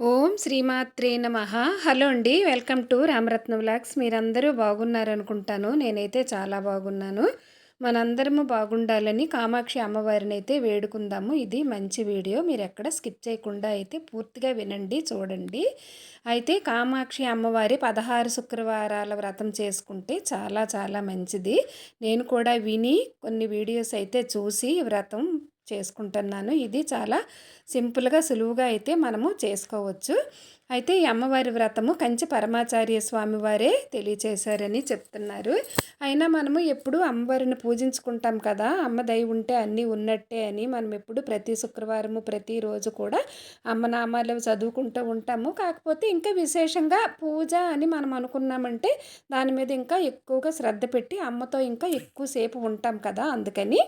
ఓం శ్రీమాత్రే నమ. హలో అండి వెల్కమ్ టు రామరత్న వ్లాగ్స్ మీరందరూ బాగున్నారనుకుంటాను. నేనైతే చాలా బాగున్నాను. మనందరము బాగుండాలని కామాక్షి అమ్మవారిని అయితే వేడుకుందాము. ఇది మంచి వీడియో. మీరు ఎక్కడ స్కిప్ చేయకుండా అయితే పూర్తిగా వినండి చూడండి. అయితే కామాక్షి అమ్మవారి పదహారు శుక్రవారాల వ్రతం చేసుకుంటే చాలా చాలా మంచిది. నేను కూడా విని కొన్ని వీడియోస్ అయితే చూసి వ్రతం చేసుకుంటున్నాను. ఇది చాలా సింపుల్గా సులువుగా అయితే మనము చేసుకోవచ్చు. అయితే ఈ అమ్మవారి వ్రతము కంచి పరమాచార్య స్వామి వారే తెలియచేశారని చెప్తున్నారు. అయినా మనము ఎప్పుడు అమ్మవారిని పూజించుకుంటాం కదా అమ్మ దయ ఉంటే అన్నీ ఉన్నట్టే అని మనం ఎప్పుడు ప్రతి శుక్రవారము ప్రతిరోజు కూడా అమ్మనామాలు చదువుకుంటూ ఉంటాము. కాకపోతే ఇంకా విశేషంగా పూజ అని మనం అనుకున్నామంటే దాని మీద ఇంకా ఎక్కువగా శ్రద్ధ పెట్టి అమ్మతో ఇంకా ఎక్కువసేపు ఉంటాం కదా అందుకని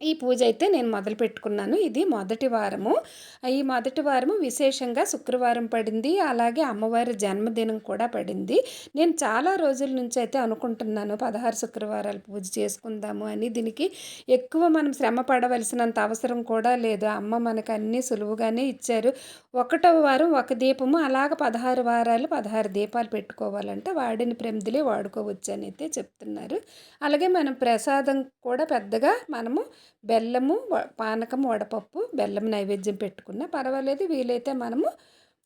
ఈ పూజ అయితే నేను మొదలు పెట్టుకున్నాను. ఇది మొదటి వారము. ఈ మొదటి వారము విశేషంగా శుక్రవారం పడింది. అలాగే అమ్మవారి జన్మదినం కూడా పడింది. నేను చాలా రోజుల నుంచి అయితే అనుకుంటున్నాను పదహారు శుక్రవారాలు పూజ చేసుకుందాము అని. దీనికి ఎక్కువ మనం శ్రమ పడవలసినంత అవసరం కూడా లేదు. అమ్మ మనకు అన్నీ సులువుగానే ఇచ్చారు. ఒకటవ వారం ఒక దీపము అలాగ పదహారు వారాలు పదహారు దీపాలు పెట్టుకోవాలంటే వాడిని ప్రమిదిలే వాడుకోవచ్చు అని అయితే చెప్తున్నారు. అలాగే మనం ప్రసాదం కూడా పెద్దగా మనము బెల్లము పానకం వడపప్పు బెల్లం నైవేద్యం పెట్టుకున్నా పర్వాలేదు. వీలైతే మనము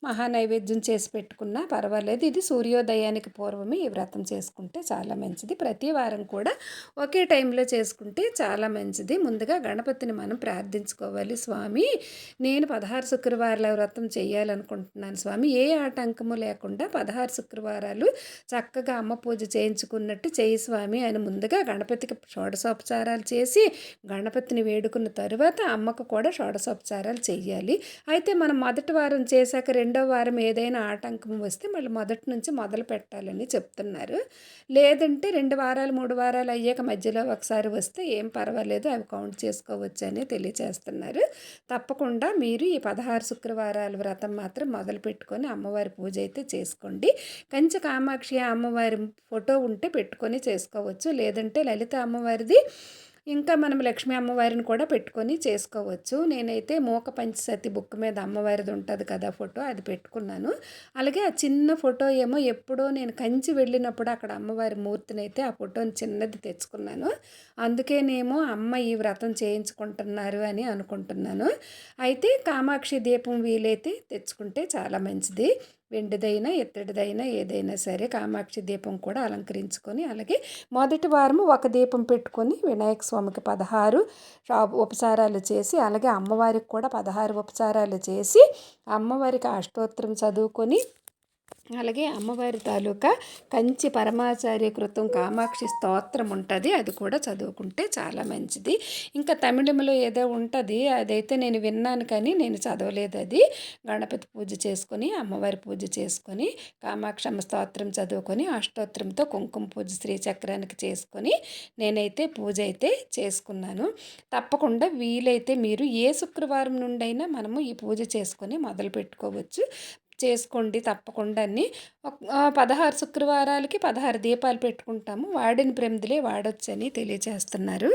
మహానైవేద్యం చేసి పెట్టుకున్నా పర్వాలేదు. ఇది సూర్యోదయానికి పూర్వమే ఈ వ్రతం చేసుకుంటే చాలా మంచిది. ప్రతి వారం కూడా ఒకే టైంలో చేసుకుంటే చాలా మంచిది. ముందుగా గణపతిని మనం ప్రార్థించుకోవాలి. స్వామి నేను పదహారు శుక్రవారాల వ్రతం చేయాలనుకుంటున్నాను స్వామి. ఏ ఆటంకము లేకుండా పదహారు శుక్రవారాలు చక్కగా అమ్మ పూజ చేయించుకున్నట్టు చేయి స్వామి అని ముందుగా గణపతికి షోడశోపచారాలు చేసి గణపతిని వేడుకున్న తరువాత అమ్మకు కూడా షోడశోపచారాలు చేయాలి అయితే మనం మొదటి వారం చేశాక రెండు రెండో వారం ఏదైనా ఆటంకం వస్తే మళ్ళీ మొదటి నుంచి మొదలు పెట్టాలని చెప్తున్నారు. లేదంటే రెండు వారాలు మూడు వారాలు అయ్యాక మధ్యలో ఒకసారి వస్తే ఏం పర్వాలేదు అవి కౌంట్ చేసుకోవచ్చు అని తెలియచేస్తున్నారు. తప్పకుండా మీరు ఈ పదహారు శుక్రవారాల వ్రతం మాత్రం మొదలు పెట్టుకొని అమ్మవారి పూజ అయితే చేసుకోండి. కంచి కామాక్షి అమ్మవారి ఫోటో ఉంటే పెట్టుకొని చేసుకోవచ్చు. లేదంటే లలిత అమ్మవారిది ఇంకా మనం లక్ష్మీ అమ్మవారిని కూడా పెట్టుకొని చేసుకోవచ్చు. నేనైతే మూక పంచసతి బుక్ మీద అమ్మవారిది ఉంటుంది కదా ఫోటో అది పెట్టుకున్నాను. అలాగే ఆ చిన్న ఫోటో ఏమో ఎప్పుడో నేను కంచి వెళ్ళినప్పుడు అక్కడ అమ్మవారి మూర్తిని అయితే ఆ ఫోటోని చిన్నది తెచ్చుకున్నాను. అందుకేనేమో అమ్మ ఈ వ్రతం చేయించుకుంటున్నారు అని అనుకుంటున్నాను. అయితే కామాక్షి దీపం వీలైతే తెచ్చుకుంటే చాలా మంచిది. వెండిదైనా ఎత్తడిదైనా ఏదైనా సరే కామాక్షి దీపం కూడా అలంకరించుకొని అలాగే మొదటి వారము ఒక దీపం పెట్టుకొని వినాయక స్వామికి పదహారు ఉపచారాలు చేసి అలాగే అమ్మవారికి కూడా పదహారు ఉపచారాలు చేసి అమ్మవారికి అష్టోత్తరం చదువుకొని అలాగే అమ్మవారి తాలూకా కంచి పరమాచార్య కృతం కామాక్షి స్తోత్రం ఉంటుంది. అది కూడా చదువుకుంటే చాలా మంచిది. ఇంకా తమిళంలో ఏదో ఉంటుంది. అదైతే నేను విన్నాను కానీ నేను చదవలేదు అది. గణపతి పూజ చేసుకొని అమ్మవారి పూజ చేసుకొని కామాక్షి అమ్మ స్తోత్రం చదువుకొని అష్టోత్రంతో కుంకుమ పూజ శ్రీచక్రానికి చేసుకొని నేనైతే పూజ అయితే చేసుకున్నాను. తప్పకుండా వీలైతే మీరు ఏ శుక్రవారం నుండైనా మనము ఈ పూజ చేసుకొని మొదలు పెట్టుకోవచ్చు చేసుకోండి తప్పకుండా అన్ని పదహారు శుక్రవారాలకి పదహారు దీపాలు పెట్టుకుంటాము. వాడిన ప్రమిదిలే వాడొచ్చని తెలియజేస్తున్నారు.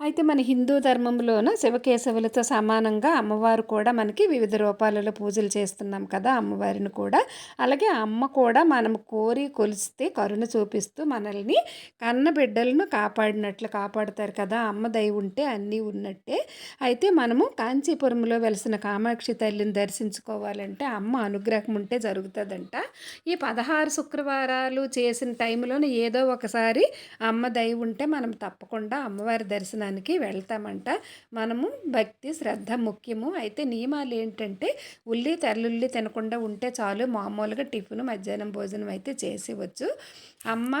అయితే మన హిందూ ధర్మంలోన శివకేశవులతో సమానంగా అమ్మవారు కూడా మనకి వివిధ రూపాలలో పూజలు చేస్తున్నాం కదా అమ్మవారిని కూడా. అలాగే అమ్మ కూడా మనం కోరి కొలిస్తే కరుణ చూపిస్తూ మనల్ని కన్న బిడ్డలను కాపాడినట్లు కాపాడుతారు కదా. అమ్మ దయ ఉంటే అన్నీ ఉన్నట్టే. అయితే మనము కాంచీపురంలో వెలిసిన కామాక్షి తల్లిని దర్శించుకోవాలంటే అమ్మ అనుగ్రహం ఉంటే జరుగుతుందంట. ఈ పదహారు శుక్రవారాలు చేసిన టైంలోనే ఏదో ఒకసారి అమ్మ దయ ఉంటే మనం తప్పకుండా అమ్మవారి దర్శనాన్ని దర్శనానికి వెళ్తామంట. మనము భక్తి శ్రద్ధ ముఖ్యము. అయితే నియమాలు ఏంటంటే ఉల్లి తెల్లుల్లి తినకుండా ఉంటే చాలు మామూలుగా టిఫిన్ మధ్యాహ్నం భోజనం అయితే చేసేవచ్చు అమ్మ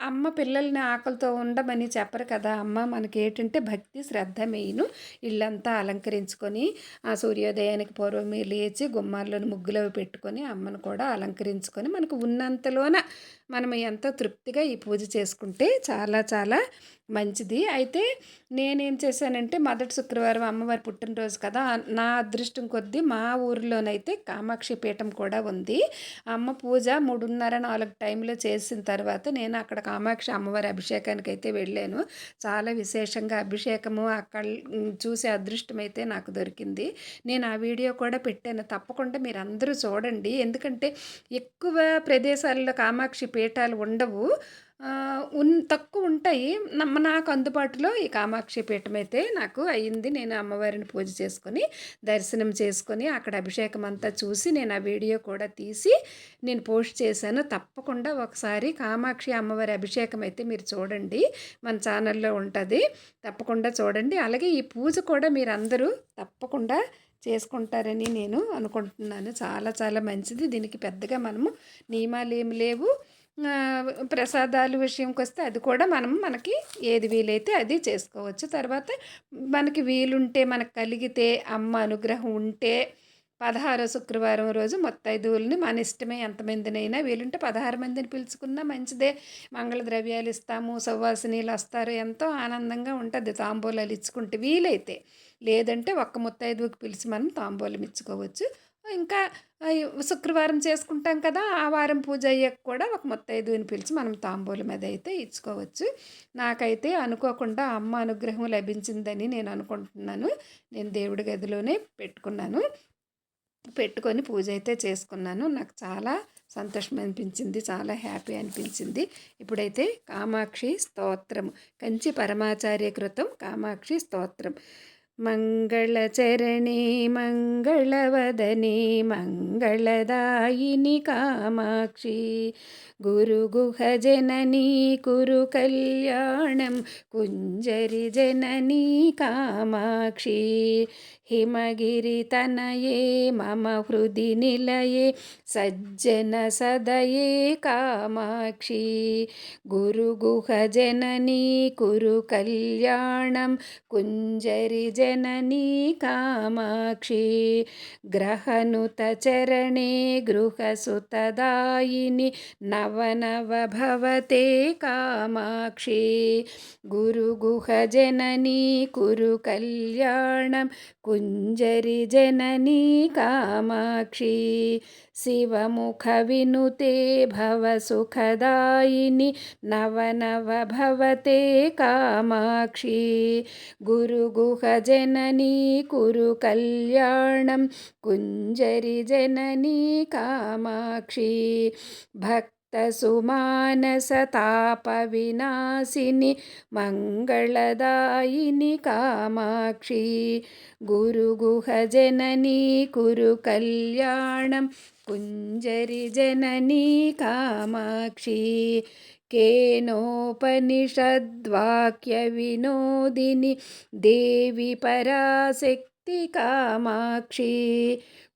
అమ్మ పిల్లల్ని ఆకలితో ఉండమని చెప్పరు కదా. అమ్మ మనకి ఏంటంటే భక్తి శ్రద్ధ మెయిన్. ఇల్లంతా అలంకరించుకొని ఆ సూర్యోదయానికి పూర్వమే లేచి గుమ్మాల్లోని ముగ్గులు పెట్టుకొని అమ్మను కూడా అలంకరించుకొని మనకు ఉన్నంతలోన మనం ఎంతో తృప్తిగా ఈ పూజ చేసుకుంటే చాలా చాలా మంచిది. అయితే నేనేం చేశానంటే మొదటి శుక్రవారం అమ్మవారి పుట్టినరోజు కదా నా అదృష్టం కొద్దీ మా ఊరిలోనైతే కామాక్షి పీఠం కూడా ఉంది. అమ్మ పూజ మూడున్నర నాలుగు టైంలో చేసిన తర్వాత నేను అక్కడ కామాక్షి అమ్మవారి అభిషేకానికి అయితే వెళ్ళాను. చాలా విశేషంగా అభిషేకము అక్కడ చూసే అదృష్టం అయితే నాకు దొరికింది. నేను ఆ వీడియో కూడా పెట్టాను. తప్పకుండా మీరు అందరూ చూడండి. ఎందుకంటే ఎక్కువ ప్రదేశాల్లో కామాక్షి పీఠాలు ఉండవు. ఉన్ తక్కువ ఉంటాయి. నమ్మ నాకు అందుబాటులో ఈ కామాక్షి పీఠం అయితే నాకు అయ్యింది. నేను అమ్మవారిని పూజ చేసుకొని దర్శనం చేసుకొని అక్కడ అభిషేకం అంతా చూసి నేను ఆ వీడియో కూడా తీసి నేను పోస్ట్ చేశాను. తప్పకుండా ఒకసారి కామాక్షి అమ్మవారి అభిషేకం అయితే మీరు చూడండి. మన ఛానల్లో ఉంటుంది. తప్పకుండా చూడండి. అలాగే ఈ పూజ కూడా మీరు అందరూ తప్పకుండా చేసుకుంటారని నేను అనుకుంటున్నాను. చాలా చాలా మంచిది. దీనికి పెద్దగా మనము నియమాలు ఏమి లేవు. ప్రసాదాలు విషయంకి వస్తే అది కూడా మనం మనకి ఏది వీలైతే అది చేసుకోవచ్చు. తర్వాత మనకి వీలుంటే మనకు కలిగితే అమ్మ అనుగ్రహం ఉంటే పదహారో శుక్రవారం రోజు మొత్తైదువులని మన ఇష్టమే ఎంతమందినైనా వీలుంటే పదహారు మందిని పిలుచుకున్నా మంచిదే. మంగళ ద్రవ్యాలు ఇస్తాము సువాసినీలు వస్తారు ఎంతో ఆనందంగా ఉంటుంది తాంబూలాలు ఇచ్చుకుంటే వీలైతే. లేదంటే ఒక్క ముత్తైదువుకి పిలిచి మనం తాంబూలం ఇచ్చుకోవచ్చు. ఇంకా శుక్రవారం చేసుకుంటాం కదా ఆ వారం పూజ అయ్యాక కూడా ఒక ముత్తైదుని పిలిచి మనం తాంబూలం మీద అయితే ఇచ్చుకోవచ్చు. నాకైతే అనుకోకుండా అమ్మ అనుగ్రహం లభించిందని నేను అనుకుంటున్నాను. నేను దేవుడి గదిలోనే పెట్టుకున్నాను. పెట్టుకొని పూజ అయితే చేసుకున్నాను. నాకు చాలా సంతోషం అనిపించింది చాలా హ్యాపీ అనిపించింది. ఇప్పుడైతే కామాక్షి స్తోత్రం కంచి పరమాచార్య కృతం కామాక్షి స్తోత్రం. മംഗളചരണേ മംഗളവദനേ മംഗളദായിനി കാമാക്ഷി. ഗുരുഗുഹജനനീ കുരുകല്യാണം കുഞ്ചരിജനനീ കാമാക്ഷി. ഹിമഗിരിതനയേ മമ ഹൃദി നിലയേ സജ്ജന സദയേ കാമാക്ഷി. ഗുരുഗുഹജനനീ കുരുകല്യാണം കുഞ്ചരിജ जननी कामाक्षी ग्रहनुतचरणे गृहसुतदायिनि नवनव भवते कामाक्षी। गुरुगुहजननी कुरु कल्याणं कुञ्जरि जननी कामाक्षी शिवमुखविनुते भवसुखदायिनि नवनव भवते कामाक्षी। गुरुगुहजननी कुरु कल्याणं कुञ्जरि जननी कामाक्षी। भक् सुमानसतापविनाशिनि मङ्गलदायिनि कामाक्षी गुरुगुहजननी कुरु कल्याणं कुञ्जरिजननी कामाक्षी केनोपनिषद्वाक्यविनोदिनि देवि पराशक्ति कामाक्षी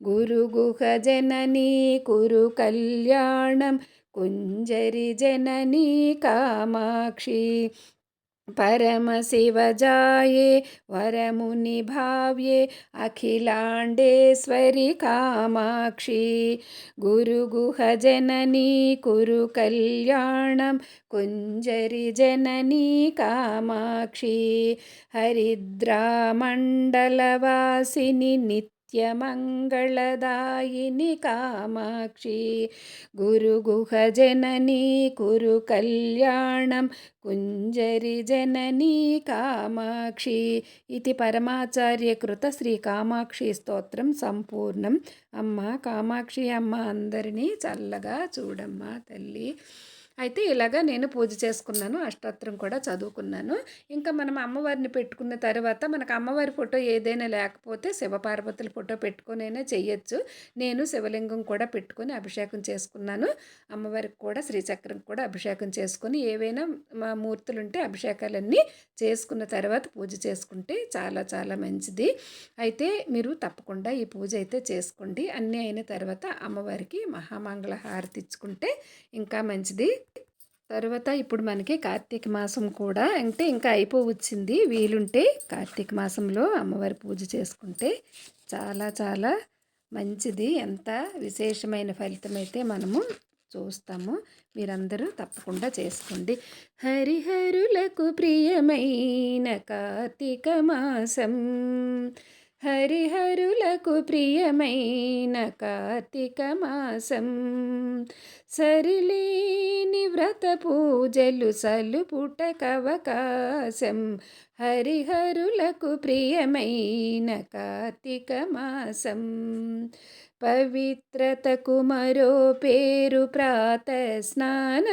गुरुगुहजननी कुरु कल्याणं कुञ्जरि जननी कामाक्षी परमशिवजाये वरमुनिभाव्ये अखिलाण्डेश्वरि कामाक्षी गुरुगुहजननी कुरु कल्याणं कुञ्जरि जननी कामाक्षी हरिद्रामण्डलवासिनि नित्य నిత్యమంగళదాయిని కామాక్షి గురుగుహజననీ కురు కళ్యాణం కుంజరి జనని కామాక్షి ఇది పరమాచార్య కృత శ్రీ కామాక్షి స్తోత్రం సంపూర్ణం. అమ్మ కామాక్షి అమ్మ అందరినీ చల్లగా చూడమ్మ తల్లి. అయితే ఇలాగా నేను పూజ చేసుకున్నాను అష్టోత్తరం కూడా చదువుకున్నాను. ఇంకా మనం అమ్మవారిని పెట్టుకున్న తర్వాత మనకు అమ్మవారి ఫోటో ఏదైనా లేకపోతే శివపార్వతుల ఫోటో పెట్టుకునైనా చెయ్యొచ్చు నేను శివలింగం కూడా పెట్టుకొని అభిషేకం చేసుకున్నాను. అమ్మవారికి కూడా శ్రీచక్రం కూడా అభిషేకం చేసుకొని ఏవైనా మా మూర్తులు ఉంటే అభిషేకాలన్నీ చేసుకున్న తర్వాత పూజ చేసుకుంటే చాలా చాలా మంచిది. అయితే మీరు తప్పకుండా ఈ పూజ అయితే చేసుకోండి. అన్నీ అయిన తర్వాత అమ్మవారికి మహామంగళ హారతి ఇచ్చుకుంటే ఇంకా మంచిది. తర్వాత ఇప్పుడు మనకి కార్తీక మాసం కూడా అంటే ఇంకా అయిపోవచ్చింది. వీలుంటే కార్తీక మాసంలో అమ్మవారి పూజ చేసుకుంటే చాలా చాలా మంచిది. ఎంత విశేషమైన ఫలితం అయితే మనము చూస్తాము. మీరందరూ తప్పకుండా చేసుకోండి. హరిహరులకు ప్రియమైన కార్తీక మాసం. హరిహరులకు ప్రియమైన కార్తీక మాసం. సరిలేని వ్రత పూజలు సలుపుటకవకాశం హరిహరులకు ప్రియమైన కార్తీక మాసం. పవిత్రతకు మరో పేరు ప్రాత స్నాన